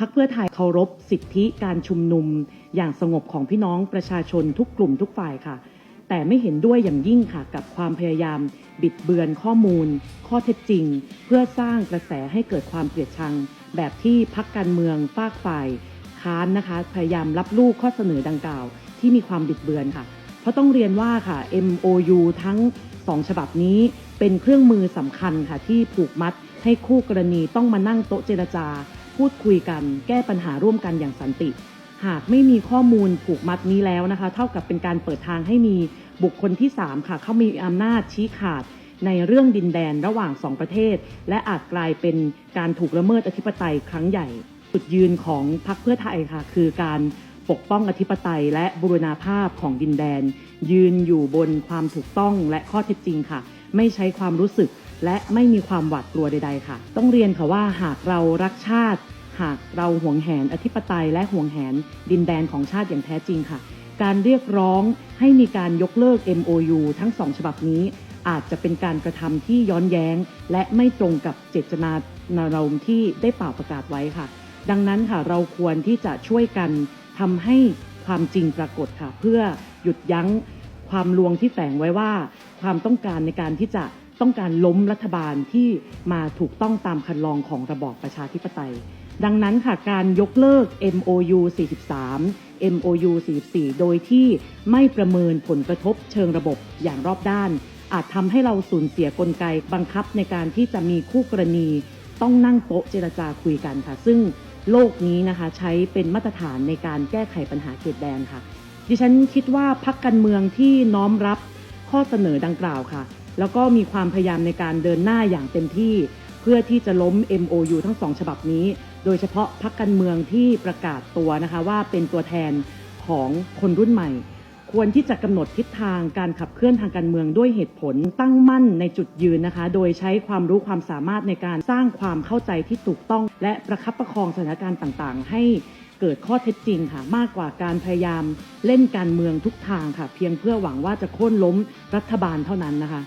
พักเพื่อไทยเคารพสิทธิการชุมนุม อย่างสงบของพี่น้องประชาชนทุกกลุ่มทุกฝ่ายค่ะ แต่ไม่เห็นด้วยอย่างยิ่งค่ะกับความพยายาม บิดเบือนข้อมูล ข้อเท็จจริง เพื่อสร้างกระแสให้เกิดความเกลียดชัง แบบที่พักการเมืองฝากฝ่าย ค้านนะคะ พยายามรับลูกข้อเสนอดังกล่าว ที่มีความบิดเบือนค่ะ เพราะต้องเรียนว่าค่ะ MOU ทั้งสองฉบับนี้เป็นเครื่องมือสำคัญค่ะที่ผูกมัดให้คู่กรณีต้องมานั่งโต๊ะเจรจา พูดคุยกัน แก้ปัญหาร่วมกันอย่างสันติ หากไม่มีข้อมูลผูกมัดนี้แล้วนะคะ เท่ากับเป็นการเปิดทางให้มีบุคคลที่ 3 ค่ะ เขามีอำนาจชี้ขาดในเรื่องดินแดนระหว่างสองประเทศ และอาจกลายเป็นการถูกละเมิดอธิปไตยครั้งใหญ่ จุดยืนของพรรคเพื่อไทยค่ะ คือการปกป้องอธิปไตยและบูรณาภาพของดินแดน ยืนอยู่บนความถูกต้องและข้อเท็จจริงค่ะ ไม่ใช้ความรู้สึก และไม่มีความหวาดกลัวใด ๆ ค่ะ ต้องเรียนค่ะว่าหากเรารักชาติ หากเราห่วงแหนอธิปไตยและห่วงแหนดินแดนของชาติอย่างแท้จริงค่ะ การเรียกร้องให้มีการยกเลิก MOU ทั้งสองฉบับนี้ อาจจะเป็นการกระทำที่ย้อนแย้ง และไม่ตรงกับเจตนารมณ์ที่ได้เป่าประกาศไว้ค่ะ ดังนั้นค่ะเราควรที่จะช่วยกันทำให้ความจริงปรากฏค่ะ เพื่อหยุดยั้งความลวงที่แฝงไว้ว่า ความต้องการในการที่จะ ต้องการล้มรัฐบาลที่มาถูกต้องตามคันลองของระบอบประชาธิปไตย ดังนั้นค่ะการยกเลิก MOU 43 MOU 44 โดยที่ไม่ประเมินผลกระทบเชิงระบบอย่างรอบด้าน อาจทำให้เราสูญเสียกลไกบังคับในการที่จะมีคู่กรณี ต้องนั่งโต๊ะเจรจาคุยกันค่ะ ซึ่งโลกนี้นะคะใช้เป็นมาตรฐานในการแก้ไขปัญหาเขตแดนค่ะ ดิฉันคิดว่าพักการเมืองที่น้อมรับข้อเสนอดังกล่าวค่ะ แล้วก็มีความพยายามในการเดินหน้าอย่างเต็มที่ เพื่อที่จะล้ม MOU ทั้งสองฉบับนี้ โดยเฉพาะพักการเมืองที่ประกาศตัวนะคะว่าเป็นตัวแทนของคนรุ่นใหม่ ควรที่จะกำหนดทิศทางการขับเคลื่อนทางการเมืองด้วยเหตุผลตั้งมั่นในจุดยืนนะคะ โดยใช้ความรู้ความสามารถในการสร้างความเข้าใจที่ถูกต้อง และประคับประคองสถานการณ์ต่างๆ ให้เกิดข้อเท็จจริงค่ะมากกว่าการพยายามเล่นการเมืองทุกทางค่ะ เพียงเพื่อหวังว่าจะโค่นล้มรัฐบาลเท่านั้นนะคะ